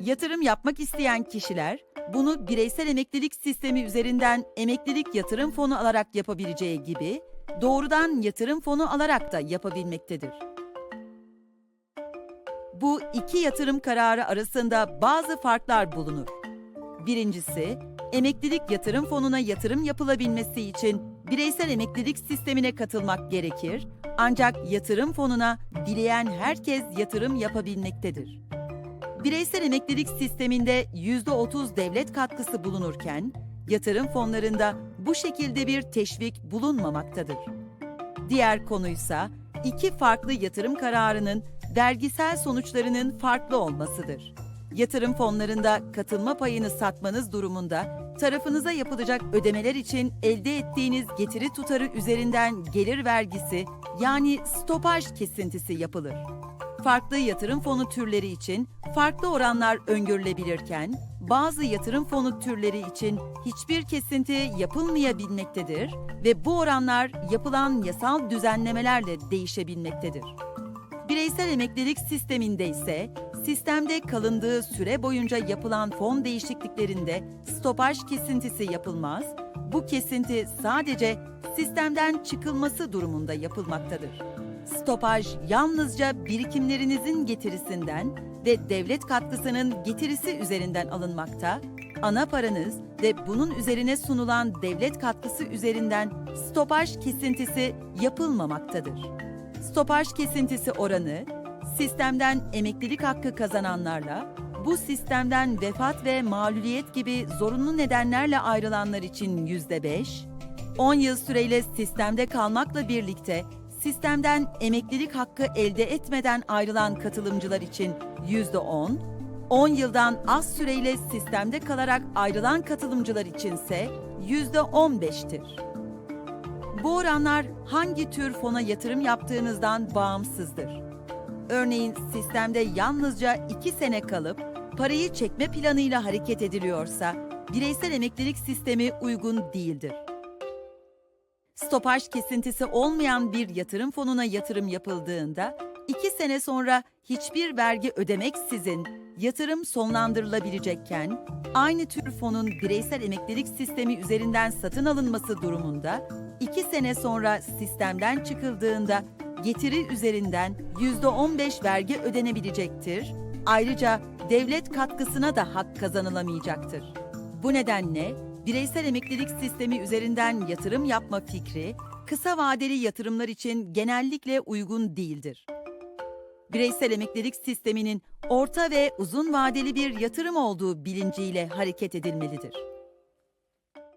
Yatırım yapmak isteyen kişiler bunu bireysel emeklilik sistemi üzerinden emeklilik yatırım fonu alarak yapabileceği gibi doğrudan yatırım fonu alarak da yapabilmektedir. Bu iki yatırım kararı arasında bazı farklar bulunur. Birincisi, emeklilik yatırım fonuna yatırım yapılabilmesi için bireysel emeklilik sistemine katılmak gerekir. Ancak yatırım fonuna dileyen herkes yatırım yapabilmektedir. Bireysel emeklilik sisteminde %30 devlet katkısı bulunurken, yatırım fonlarında bu şekilde bir teşvik bulunmamaktadır. Diğer konuysa iki farklı yatırım kararının vergisel sonuçlarının farklı olmasıdır. Yatırım fonlarında katılma payını satmanız durumunda tarafınıza yapılacak ödemeler için elde ettiğiniz getiri tutarı üzerinden gelir vergisi yani stopaj kesintisi yapılır. Farklı yatırım fonu türleri için farklı oranlar öngörülebilirken bazı yatırım fonu türleri için hiçbir kesinti yapılmayabilmektedir ve bu oranlar yapılan yasal düzenlemelerle değişebilmektedir. Bireysel emeklilik sisteminde ise sistemde kalındığı süre boyunca yapılan fon değişikliklerinde stopaj kesintisi yapılmaz. Bu kesinti sadece sistemden çıkılması durumunda yapılmaktadır. Stopaj yalnızca birikimlerinizin getirisinden ve devlet katkısının getirisi üzerinden alınmakta, ana paranız ve bunun üzerine sunulan devlet katkısı üzerinden stopaj kesintisi yapılmamaktadır. Stopaj kesintisi oranı, sistemden emeklilik hakkı kazananlarla, bu sistemden vefat ve mağluliyet gibi zorunlu nedenlerle ayrılanlar için yüzde beş, 10 yıl süreyle sistemde kalmakla birlikte sistemden emeklilik hakkı elde etmeden ayrılan katılımcılar için yüzde 10, 10 yıldan az süreyle sistemde kalarak ayrılan katılımcılar içinse yüzde 15'tir. Bu oranlar hangi tür fona yatırım yaptığınızdan bağımsızdır. Örneğin sistemde yalnızca 2 sene kalıp parayı çekme planıyla hareket ediliyorsa bireysel emeklilik sistemi uygun değildir. Stopaj kesintisi olmayan bir yatırım fonuna yatırım yapıldığında 2 sene sonra hiçbir vergi ödemeksizin yatırım sonlandırılabilecekken aynı tür fonun bireysel emeklilik sistemi üzerinden satın alınması durumunda 2 sene sonra sistemden çıkıldığında getiri üzerinden %15 vergi ödenebilecektir. Ayrıca devlet katkısına da hak kazanılamayacaktır. Bu nedenle bireysel emeklilik sistemi üzerinden yatırım yapma fikri kısa vadeli yatırımlar için genellikle uygun değildir. Bireysel emeklilik sisteminin orta ve uzun vadeli bir yatırım olduğu bilinciyle hareket edilmelidir.